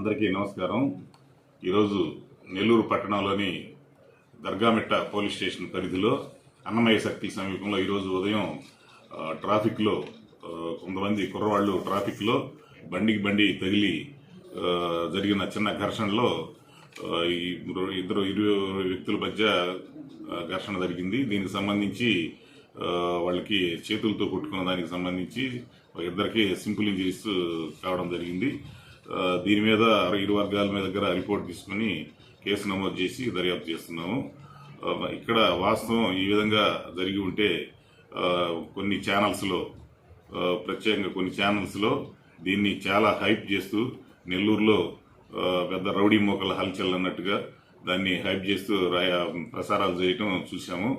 అందరికీ నమస్కారం. ఈరోజు నెల్లూరు పట్టణంలోని దర్గామిట్ట పోలీస్ స్టేషన్ పరిధిలో అన్నమయ్య సర్కిల్ సమీపంలో ఈరోజు ఉదయం ట్రాఫిక్లో కొంతమంది కుర్రవాళ్ళు ట్రాఫిక్లో బండికి బండి తగిలి జరిగిన చిన్న ఘర్షణలో ఈ ఇద్దరు- ఇద్దరు ఇరు వ్యక్తుల మధ్య ఘర్షణ జరిగింది. దీనికి సంబంధించి వాళ్ళకి చేతులతో కొట్టుకున్న దానికి సంబంధించి ఇద్దరికి సింపుల్ ఇంజరీస్ కావడం జరిగింది. దీని మీద ఇరు వర్గాల మీద దగ్గర రిపోర్ట్ తీసుకుని కేసు నమోదు చేసి దర్యాప్తు చేస్తున్నాము. ఇక్కడ వాస్తవం ఈ విధంగా జరిగి ఉంటే కొన్ని ఛానల్స్లో ప్రత్యేకంగా కొన్ని ఛానల్స్లో దీన్ని చాలా హైప్ చేస్తూ నెల్లూరులో పెద్ద రౌడీ మోకల హల్చల్ అన్నట్టుగా దాన్ని హైప్ చేస్తూ రాయ ప్రసారాలు చేయటం చూసాము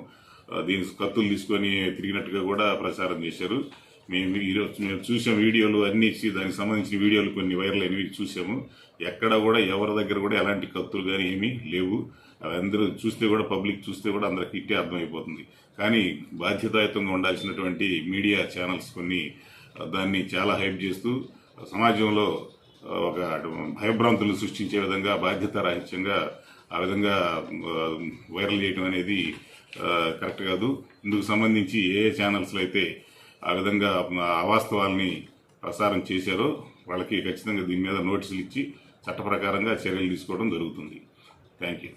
దీని కత్తులు తీసుకొని తిరిగినట్టుగా కూడా ప్రచారం చేశారు. మేము ఈరోజు మేము చూసాం వీడియోలు అన్ని ఇచ్చి దానికి సంబంధించిన వీడియోలు కొన్ని వైరల్ అయినవి చూసాము. ఎక్కడ కూడా ఎవరి దగ్గర కూడా ఎలాంటి కత్తులు కానీ ఏమీ లేవు. అవి అందరూ చూస్తే కూడా పబ్లిక్ చూస్తే కూడా అందరికి ఇట్టే అర్థమైపోతుంది. కానీ బాధ్యతాయుతంగా ఉండాల్సినటువంటి మీడియా ఛానల్స్ కొన్ని దాన్ని చాలా హైప్ చేస్తూ సమాజంలో ఒక భయభ్రాంతులు సృష్టించే విధంగా బాధ్యత రాహిత్యంగా ఆ విధంగా వైరల్ చేయడం అనేది కరెక్ట్ కాదు. ఇందుకు సంబంధించి ఏ ఛానల్స్లో అయితే ఆ విధంగా అవాస్తవాల్ని ప్రసారం చేశారో వాళ్ళకి ఖచ్చితంగా దీని మీద నోటీసులు ఇచ్చి చట్టప్రకారంగా చర్యలు తీసుకోవడం జరుగుతుంది. Thank you